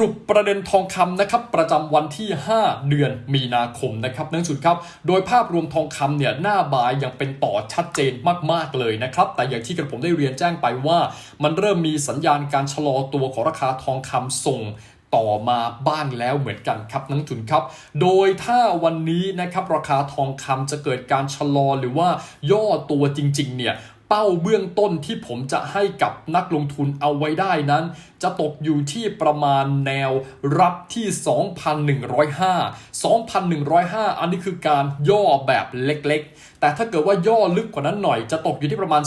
รุปประเด็นทองคำนะครับประจำวันที่ 5 เดือนมีนาคมนะครับนั่นสุดครับ โดยภาพรวมทองคำเนี่ยหน้าบายยังเป็นต่อชัดเจนมาก ๆ เลยนะครับ แต่อย่างที่กระผมได้เรียนแจ้งไปว่า มันเริ่มมีสัญญาณการชะลอตัวของราคาทองคำส่งต่อมาบ้างแล้วเหมือนกันครับนักทุนครับ โดยถ้าวันนี้นะครับราคาทองคำจะเกิดการชะลอหรือว่าย่อตัวจริงๆเนี่ย เป้าเบื้องต้นที่ผมจะให้กับนักลงทุนเอาไว้ได้นั้น จะตกอยู่ที่ประมาณแนวรับที่ 2,105 2,105 อันนี้คือการย่อแบบเล็กๆ แต่ถ้าเกิดว่าย่อลึกกว่านั้นหน่อย จะตกอยู่ที่ประมาณ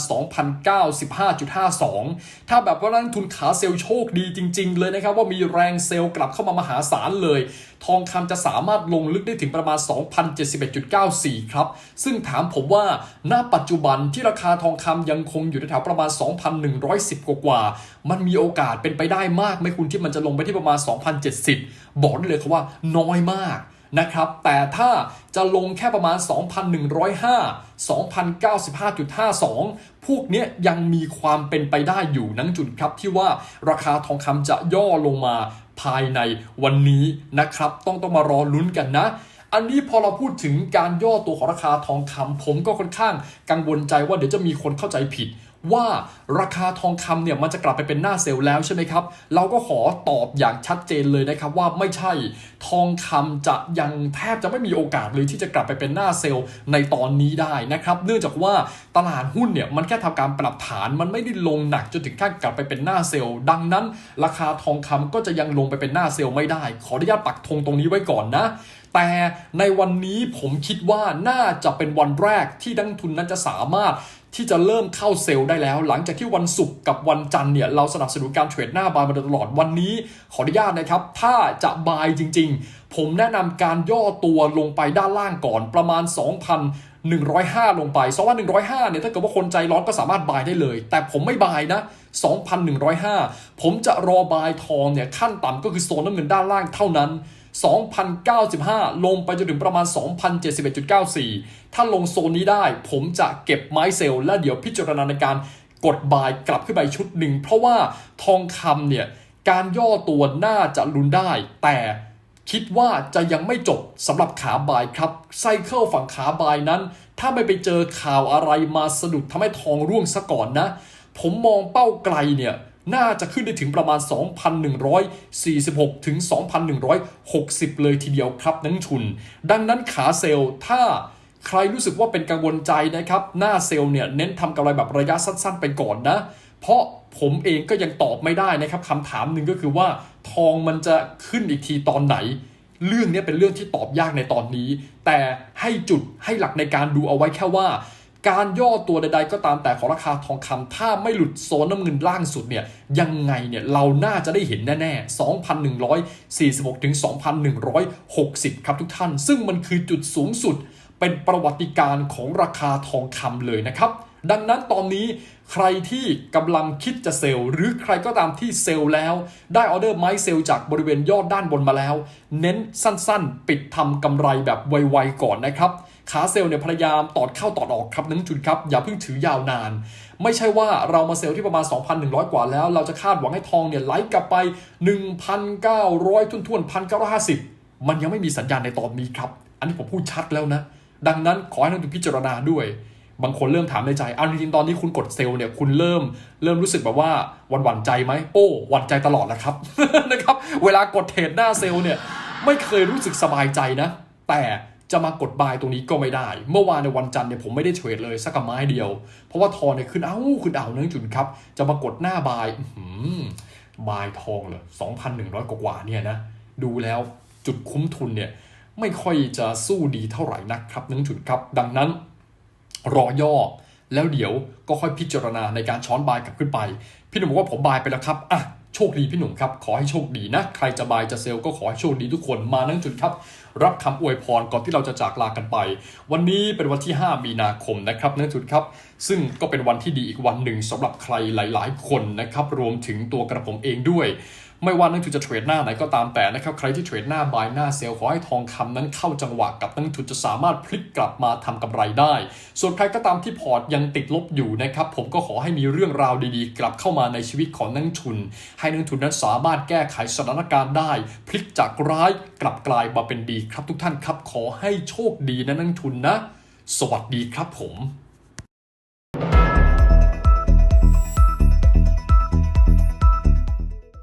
2,095.52 ถ้าแบบว่านักลงทุนขาเซลล์โชคดีจริง ๆ เลยนะครับว่ามีแรงเซลล์กลับเข้ามามหาศาลเลย ทองคำจะสามารถลงลึกได้ถึงประมาณ 2,071.94 ครับ ซึ่งถามผมว่าณปัจจุบันที่ราคาทองคำยังคงอยู่แถวประมาณ 2,110 กว่าๆมันมีโอกาสเป็นไปได้มากไหมคุณที่มันจะลงไปที่ประมาณ 2,070 บอกได้เลยครับว่าน้อยมากนะครับ แต่ถ้าจะลงแค่ประมาณ 2,105 2,095.52 พวกนี้ยยังมีความเป็นไปได้อยู่นังจุดครับที่ว่าราคาทองคำจะย่อลงมาภายในวันนี้นะครับ ต้องต้องมารอลุ้นกันนะ อันนี้พอเราพูดถึงการย่อตัวของราคาทองคำผมก็ค่อนข้างกังวลใจว่าเดี๋ยวจะมีคนเข้าใจผิด ว่าราคาทองคำเนี่ยมันจะกลับไปเป็นหน้าเซลล์แล้วใช่ไหมครับ เราก็ขอตอบอย่างชัดเจนเลยนะครับว่าไม่ใช่ทองคำจะยังแทบจะไม่มีโอกาสเลยที่จะกลับไปเป็นหน้าเซลล์ในตอนนี้ได้นะครับ เนื่องจากว่าตลาดหุ้นเนี่ยมันแค่ทำการปรับฐานมันไม่ได้ลงหนักจนถึงขั้นกลับไปเป็นหน้าเซลล์ดังนั้น ราคาทองคำก็จะยังลงไปเป็นหน้าเซลล์ไม่ได้ ขออนุญาตปักธงตรงนี้ไว้ก่อนนะแต่ในวันนี้ผมคิดว่าน่าจะเป็นวันแรกที่นักลงทุนนั้นจะสามารถ ที่จะเริ่มเข้าเซลล์ได้แล้ว หลังจากที่วันศุกร์กับวันจันทร์เนี่ยเราสนับสนุนการเทรดหน้าบายมาตลอดวันนี้ขออนุญาตนะครับ ถ้าจะบายจริง ๆ ผมแนะนำการย่อตัวลงไปด้านล่างก่อนประมาณ 2,105 ลงไป2,105เนี่ยถ้าเกิดว่าคนใจร้อนก็สามารถบายได้เลย แต่ผมไม่บายนะ 2,105 ผมจะรอบายทองเนี่ยขั้นต่ำก็คือโซนน้ำเงินด้านล่างเท่านั้น 2,095 ลงไปจนถึงประมาณ 2,071.94 ถ้าลงโซนนี้ได้ ผมจะเก็บไม้เซลและเดี๋ยวพิจารณาในการกดบายกลับขึ้นไปชุดหนึ่ง เพราะว่าทองคำเนี่ย การย่อตัวน่าจะลุ้นได้ แต่คิดว่าจะยังไม่จบสำหรับขาบายครับ ไซเคิลฝั่งขาบายนั้น ถ้าไม่ไปเจอข่าวอะไรมาสะดุดทำให้ทองร่วงซะก่อนนะ ผมมองเป้าไกลเนี่ย น่าจะขึ้นได้ถึงประมาณ 2,146 ถึง 2,160 เลยทีเดียวครับนักทุน ดังนั้นขาเซลล์ถ้าใครรู้สึกว่าเป็นกังวลใจนะครับ หน้าเซลล์เนี่ยเน้นทำกำไรแบบระยะสั้นๆ ไปก่อนนะ เพราะผมเองก็ยังตอบไม่ได้นะครับคำถามหนึ่งก็คือว่าทองมันจะขึ้นอีกทีตอนไหน เรื่องนี้เป็นเรื่องที่ตอบยากในตอนนี้ แต่ให้จุดให้หลักในการดูเอาไว้แค่ว่า การย่อตัวใดๆก็ตามแต่ของราคาทองคำถ้าไม่หลุดโซนน้ำเงินล่างสุดเนี่ยยังไงเนี่ยเราน่าจะได้เห็นแน่ๆ 2,146 ถึง 2,160 ครับทุกท่าน ซึ่งมันคือจุดสูงสุดเป็นประวัติการของราคาทองคำเลยนะครับ ดังนั้นตอนนี้ใครที่กำลังคิดจะเซลล์หรือใครก็ตามที่เซลล์แล้ว ได้ออเดอร์ไม้เซลล์จากบริเวณยอดด้านบนมาแล้ว เน้นสั้นๆ ปิดทำกำไรแบบไวๆก่อนนะครับขาเซลล์เนี่ยพยายามตอดเข้าตอดออกครับนังจุดครับ อย่าเพิ่งถือยาวนาน ไม่ใช่ว่าเรามาเซลล์ที่ประมาณ 2,100 กว่าแล้ว เราจะคาดหวังให้ทองเนี่ยไหลกลับไป 1,900 ทุ่นๆ1,950 มันยังไม่มีสัญญาณในตอนนี้ครับ อันนี้ผมพูดชัดแล้วนะ ดังนั้นขอให้นักลงทุนพิจารณาด้วย บางคนเริ่มถามในใจเอาจริงๆตอนนี้คุณกดเซลล์เนี่ยคุณเริ่มเริ่มรู้สึกแบบว่าหวั่นหวั่นใจไหมโอ้หวั่นใจตลอดแหละครับนะครับ เวลากดเทรดหน้าเซลล์เนี่ยไม่เคยรู้สึกสบายใจนะ แต่จะมากดบายตรงนี้ก็ไม่ได้ เมื่อวานในวันจันทร์เนี่ยผมไม่ได้เทรดเลยสักกับไม้เดียว เพราะว่าทองเนี่ยขึ้นเอ้าขึ้นเอาเนื่องจุนครับ จะมากดหน้าบายอื้อหือบายทองเลย2,100 กว่าเนี่ยนะ ดูแล้วจุดคุ้มทุนเนี่ยไม่ค่อยจะสู้ดีเท่าไหร่นักครับเนื่องจุนครับ ดังนั้น รอย่อ แล้วเดี๋ยวก็ค่อยพิจารณาในการช้อนบายกลับขึ้นไป พี่หนุ่มบอกว่าผมบายไปแล้วครับอะโชคดีพี่หนุ่มครับ ขอให้โชคดีนะ ใครจะบายจะเซลก็ขอให้โชคดีทุกคนมานั่งจุดครับ รับคำอวยพรก่อนที่เราจะจากลากันไป วันนี้เป็นวันที่ 5 มีนาคมนะครับนักลงทุนครับ ซึ่งก็เป็นวันที่ดีอีกวันหนึ่งสำหรับใครหลาย ๆ คนนะครับ รวมถึงตัวกระผมเองด้วย ไม่ว่านักลงทุนจะเทรดหน้าไหนก็ตามแต่นะครับ ใครที่เทรดหน้าบายหน้าเซลขอให้ทองคำนั้นเข้าจังหวะกับนักลงทุนจะสามารถพลิกกลับมาทำกำไรได้ ส่วนใครก็ตามที่พอร์ตยังติดลบอยู่นะครับ ผมก็ขอให้มีเรื่องราวดีๆ กลับเข้ามาในชีวิตของนักลงทุน ให้นักลงทุนนั้นสามารถแก้ไขสถานการณ์ได้ พลิกจากร้ายกลับกลายมาเป็นดีครับทุกท่านครับขอให้โชคดีนะนักลงทุนนะ สวัสดีครับผม